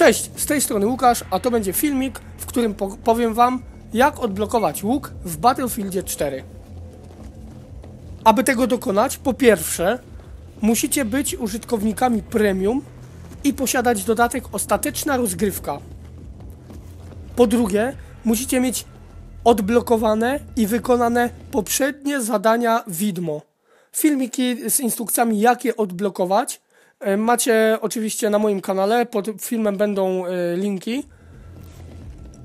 Cześć, z tej strony Łukasz, a to będzie filmik, w którym po powiem wam, jak odblokować łuk w Battlefieldzie 4. Aby tego dokonać, po pierwsze, musicie być użytkownikami premium i posiadać dodatek Ostateczna Rozgrywka. Po drugie, musicie mieć odblokowane i wykonane poprzednie zadania widmo. Filmiki z instrukcjami, jak je odblokować, macie oczywiście na moim kanale. Pod filmem będą e, linki.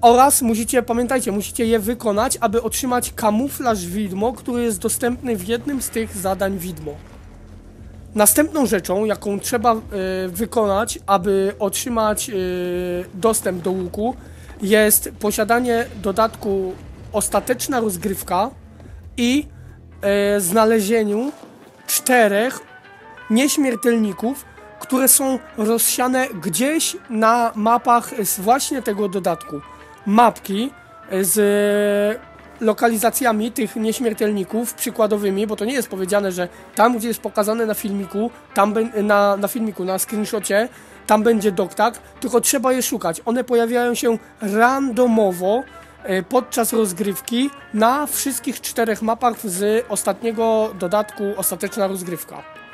Oraz musicie, pamiętajcie, musicie je wykonać, aby otrzymać kamuflaż widmo, który jest dostępny w jednym z tych zadań widmo. Następną rzeczą, jaką trzeba y, wykonać, aby otrzymać dostęp do łuku, jest posiadanie dodatku Ostateczna Rozgrywka i znalezieniu czterech nieśmiertelników, które są rozsiane gdzieś na mapach z właśnie tego dodatku. Mapki z lokalizacjami tych nieśmiertelników przykładowymi, bo to nie jest powiedziane, że tam, gdzie jest pokazane na filmiku, tam na, na filmiku, na screenshocie, tam będzie doktak, tylko trzeba je szukać. One pojawiają się randomowo e, podczas rozgrywki na wszystkich czterech mapach z ostatniego dodatku Ostateczna Rozgrywka.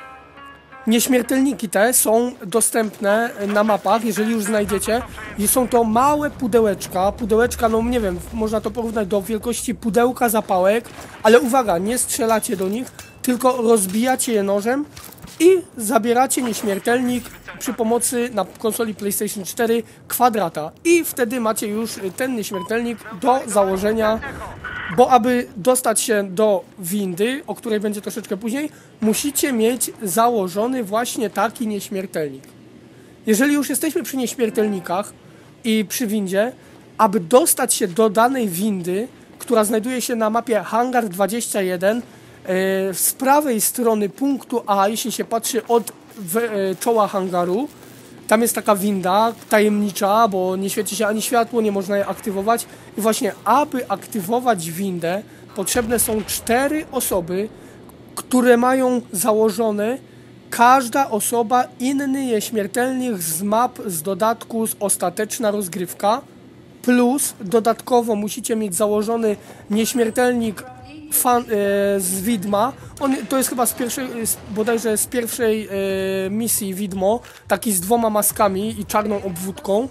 Nieśmiertelniki te są dostępne na mapach, jeżeli już znajdziecie. I są to małe pudełeczka. Pudełeczka, no nie wiem, można to porównać do wielkości pudełka zapałek. Ale uwaga, nie strzelacie do nich, tylko rozbijacie je nożem i zabieracie nieśmiertelnik przy pomocy na konsoli PlayStation 4 kwadrata. I wtedy macie już ten nieśmiertelnik do założenia bo aby dostać się do windy, o której będzie troszeczkę później, musicie mieć założony właśnie taki nieśmiertelnik. Jeżeli już jesteśmy przy nieśmiertelnikach i przy windzie, aby dostać się do danej windy, która znajduje się na mapie Hangar 21, e, z prawej strony punktu A, jeśli się patrzy od e, czoła hangaru, tam jest taka winda tajemnicza, bo nie świeci się ani światło, nie można jej aktywować. I właśnie, aby aktywować windę, potrzebne są cztery osoby, które mają założone każda osoba inny nieśmiertelnych z map z dodatku z ostateczna rozgrywka. Plus dodatkowo musicie mieć założony nieśmiertelnik fan, e, z Widma. On, to jest chyba z pierwszej, z, bodajże z pierwszej e, misji Widmo, taki z dwoma maskami i czarną obwódką.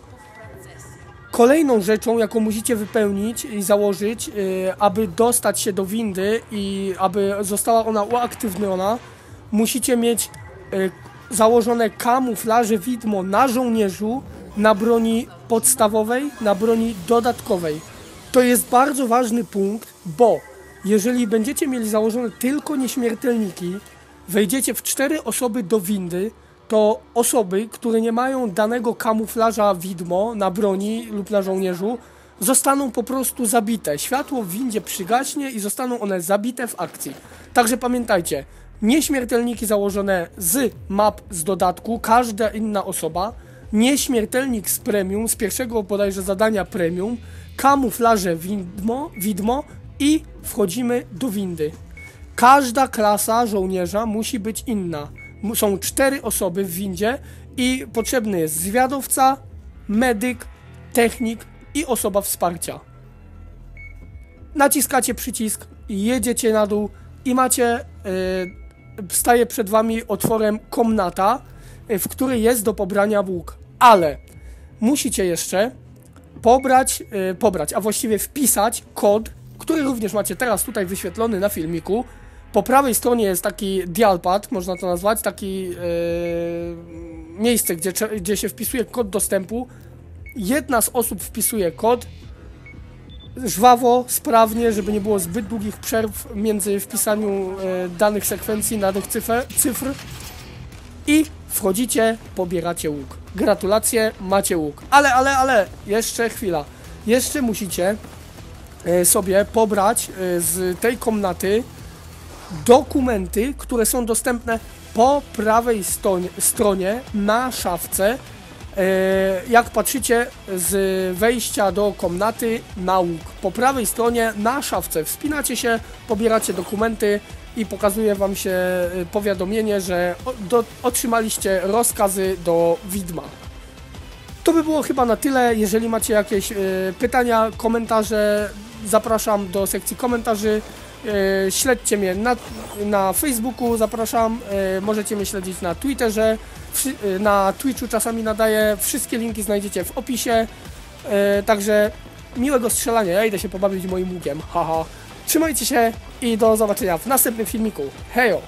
Kolejną rzeczą, jaką musicie wypełnić i założyć, e, aby dostać się do windy i aby została ona uaktywniona, musicie mieć e, założone kamuflaże widmo na żołnierzu, na broni podstawowej, na broni dodatkowej. To jest bardzo ważny punkt, bo jeżeli będziecie mieli założone tylko nieśmiertelniki, wejdziecie w cztery osoby do windy, to osoby, które nie mają danego kamuflaża widmo na broni lub na żołnierzu, zostaną po prostu zabite. Światło w windzie przygaśnie i zostaną one zabite w akcji. Także pamiętajcie, nieśmiertelniki założone z map z dodatku, każda inna osoba, nieśmiertelnik z premium, z pierwszego bodajże zadania premium, kamuflaże widmo, widmo i wchodzimy do windy. Każda klasa żołnierza musi być inna. Są cztery osoby w windzie i potrzebny jest zwiadowca, medyk, technik i osoba wsparcia. Naciskacie przycisk, jedziecie na dół i macie, yy, staje przed wami otworem komnata, yy, w której jest do pobrania łuk. Ale musicie jeszcze pobrać, yy, pobrać, a właściwie wpisać kod który również macie teraz tutaj wyświetlony na filmiku. Po prawej stronie jest taki dialpad, można to nazwać, taki yy, miejsce, gdzie, gdzie się wpisuje kod dostępu. Jedna z osób wpisuje kod żwawo, sprawnie, żeby nie było zbyt długich przerw między wpisaniu yy, danych sekwencji, danych cyfr, cyfr i wchodzicie, pobieracie łuk. Gratulacje, macie łuk. Ale, ale, ale, jeszcze chwila. Jeszcze musicie sobie pobrać e, z tej komnaty dokumenty, które są dostępne po prawej stronie na szafce. E, jak patrzycie z wejścia do komnaty na łuk. Po prawej stronie na szafce wspinacie się, pobieracie dokumenty i pokazuje Wam się powiadomienie, że otrzymaliście rozkazy do widma. To by było chyba na tyle. Jeżeli macie jakieś e, pytania, komentarze, zapraszam do sekcji komentarzy. E, śledźcie mnie na, na Facebooku, zapraszam. E, możecie mnie śledzić na Twitterze, e, na Twitchu czasami nadaję. Wszystkie linki znajdziecie w opisie. Także miłego strzelania. Ja idę się pobawić moim łukiem. Haha. Trzymajcie się i do zobaczenia w następnym filmiku. Hejo!